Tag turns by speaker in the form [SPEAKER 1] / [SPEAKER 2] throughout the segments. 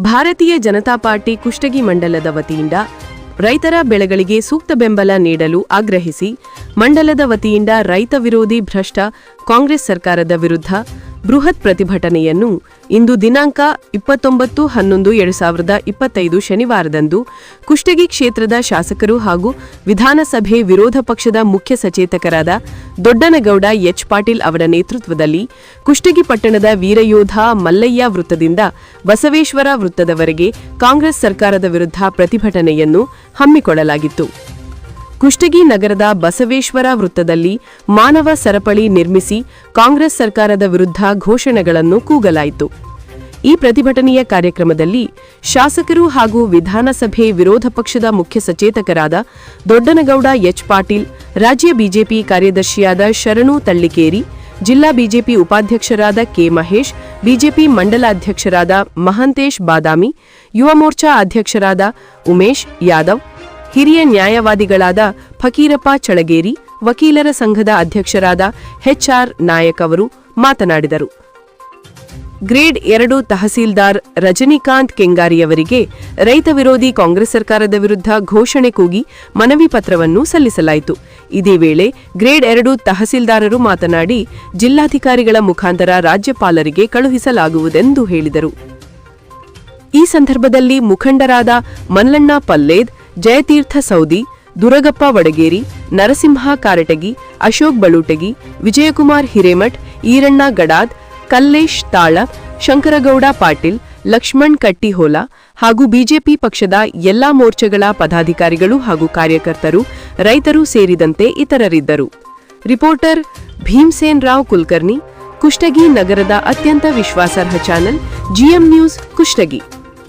[SPEAKER 1] ಭಾರತೀಯ ಜನತಾ ಪಾರ್ಟಿ ಕುಷ್ಟಗಿ ಮಂಡಲದ ವತಿಯಿಂದ ರೈತರ ಬೆಳೆಗಳಿಗೆ ಸೂಕ್ತ ಬೆಂಬಲ ನೀಡಲು ಆಗ್ರಹಿಸಿ, ಮಂಡಲದ ವತಿಯಿಂದ ರೈತ ವಿರೋಧಿ ಭ್ರಷ್ಟ ಕಾಂಗ್ರೆಸ್ ಸರ್ಕಾರದ ವಿರುದ್ಧ ಬೃಹತ್ ಪ್ರತಿಭಟನೆಯನ್ನು ಇಂದು ದಿನಾಂಕ ಇಪ್ಪತ್ತೊಂಬತ್ತು ಹನ್ನೊಂದು ಎರಡು ಸಾವಿರದ ಇಪ್ಪತ್ತೈದು ಶನಿವಾರದಂದು ಕುಷ್ಟಗಿ ಕ್ಷೇತ್ರದ ಶಾಸಕರು ಹಾಗೂ ವಿಧಾನಸಭೆ ವಿರೋಧ ಪಕ್ಷದ ಮುಖ್ಯ ಸಚೇತಕರಾದ ದೊಡ್ಡನಗೌಡ ಎಚ್ ಪಾಟೀಲ್ ಅವರ ನೇತೃತ್ವದಲ್ಲಿ ಕುಷ್ಟಗಿ ಪಟ್ಟಣದ ವೀರಯೋಧ ಮಲ್ಲಯ್ಯ ವೃತ್ತದಿಂದ ಬಸವೇಶ್ವರ ವೃತ್ತದವರೆಗೆ ಕಾಂಗ್ರೆಸ್ ಸರ್ಕಾರದ ವಿರುದ್ಧ ಪ್ರತಿಭಟನೆಯನ್ನು ಹಮ್ಮಿಕೊಳ್ಳಲಾಗಿತ್ತು. ಕುಷ್ಟಗಿ ನಗರದ ಬಸವೇಶ್ವರ ವೃತ್ತದಲ್ಲಿ ಮಾನವ ಸರಪಳಿ ನಿರ್ಮಿಸಿ ಕಾಂಗ್ರೆಸ್ ಸರ್ಕಾರದ ವಿರುದ್ಧ ಘೋಷಣೆಗಳನ್ನು ಕೂಗಲಾಯಿತು. ಈ ಪ್ರತಿಭಟನೆಯ ಕಾರ್ಯಕ್ರಮದಲ್ಲಿ ಶಾಸಕರು ಹಾಗೂ ವಿಧಾನಸಭೆ ವಿರೋಧ ಪಕ್ಷದ ಮುಖ್ಯ ಸಚೇತಕರಾದ ದೊಡ್ಡನಗೌಡ ಎಚ್ ಪಾಟೀಲ್, ರಾಜ್ಯ ಬಿಜೆಪಿ ಕಾರ್ಯದರ್ಶಿಯಾದ ಶರಣು ತಳ್ಳಿಕೇರಿ, ಜಿಲ್ಲಾ ಬಿಜೆಪಿ ಉಪಾಧ್ಯಕ್ಷರಾದ ಕೆ ಮಹೇಶ್, ಬಿಜೆಪಿ ಮಂಡಲಾಧ್ಯಕ್ಷರಾದ ಮಹಂತೇಶ್ ಬಾದಾಮಿ, ಯುವ ಮೋರ್ಚಾ ಅಧ್ಯಕ್ಷರಾದ ಉಮೇಶ್ ಯಾದವ್ ಹಿರಿಯ ನ್ಯಾಯವಾದಿಗಳಾದ ಫಕೀರಪ್ಪ ಚಳಗೇರಿ, ವಕೀಲರ ಸಂಘದ ಅಧ್ಯಕ್ಷರಾದ ಎಚ್ಆರ್ ನಾಯಕ್ ಅವರು ಮಾತನಾಡಿದರು. ಗ್ರೇಡ್ ಎರಡು ತಹಸೀಲ್ದಾರ್ ರಜನಿಕಾಂತ್ ಕೆಂಗಾರಿಯವರಿಗೆ ರೈತ ವಿರೋಧಿ ಕಾಂಗ್ರೆಸ್ ಸರ್ಕಾರದ ವಿರುದ್ಧ ಘೋಷಣೆ ಕೂಗಿ ಮನವಿ ಪತ್ರವನ್ನು ಸಲ್ಲಿಸಲಾಯಿತು. ಇದೇ ವೇಳೆ ಗ್ರೇಡ್ ಎರಡು ತಹಸೀಲ್ದಾರರು ಮಾತನಾಡಿ, ಜಿಲ್ಲಾಧಿಕಾರಿಗಳ ಮುಖಾಂತರ ರಾಜ್ಯಪಾಲರಿಗೆ ಕಳುಹಿಸಲಾಗುವುದೆಂದು ಹೇಳಿದರು. ಈ ಸಂದರ್ಭದಲ್ಲಿ ಮುಖಂಡರಾದ ಮಲ್ಲಣ್ಣ ಪಲ್ಲೇದ್ ಜಯತೀರ್ಥ ಸೌದಿ, ದುರಗಪ್ಪ ವಡಗೇರಿ, ನರಸಿಂಹ ಕಾರಟಗಿ, ಅಶೋಕ್ ಬಳುಟಗಿ ವಿಜಯಕುಮಾರ್ ಹಿರೇಮಠ್, ಈರಣ್ಣ ಗಡಾದ್, ಕಲ್ಲೇಶ್ ತಾಳ, ಶಂಕರಗೌಡ ಪಾಟೀಲ್, ಲಕ್ಷ್ಮಣ್ ಕಟ್ಟಿಹೋಲ ಹಾಗೂ ಬಿಜೆಪಿ ಪಕ್ಷದ ಎಲ್ಲಾ ಮೋರ್ಚಾಗಳ ಪದಾಧಿಕಾರಿಗಳು ಹಾಗೂ ಕಾರ್ಯಕರ್ತರು, ರೈತರು ಸೇರಿದಂತೆ ಇತರರಿದ್ದರು. ರಿಪೋರ್ಟರ್ ಭೀಮ್ಸೇನ್ ರಾವ್ ಕುಲಕರ್ಣಿ, ಕುಷ್ಟಗಿ ನಗರದ ಅತ್ಯಂತ ವಿಶ್ವಾಸಾರ್ಹ ಚಾನೆಲ್, ಜಿಎಂ ನ್ಯೂಸ್ ಕುಷ್ಟಗಿ.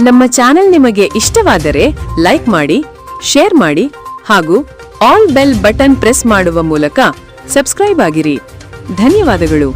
[SPEAKER 1] ನಮ್ಮ ಚಾನೆಲ್ ನಿಮಗೆ ಇಷ್ಟವಾದರೆ ಲೈಕ್ ಮಾಡಿ, ಶೇರ್ ಮಾಡಿ ಹಾಗೂ ಆಲ್ ಬೆಲ್ ಬಟನ್ ಪ್ರೆಸ್ ಮಾಡುವ ಮೂಲಕ ಸಬ್ಸ್ಕ್ರೈಬ್ ಆಗಿರಿ. ಧನ್ಯವಾದಗಳು.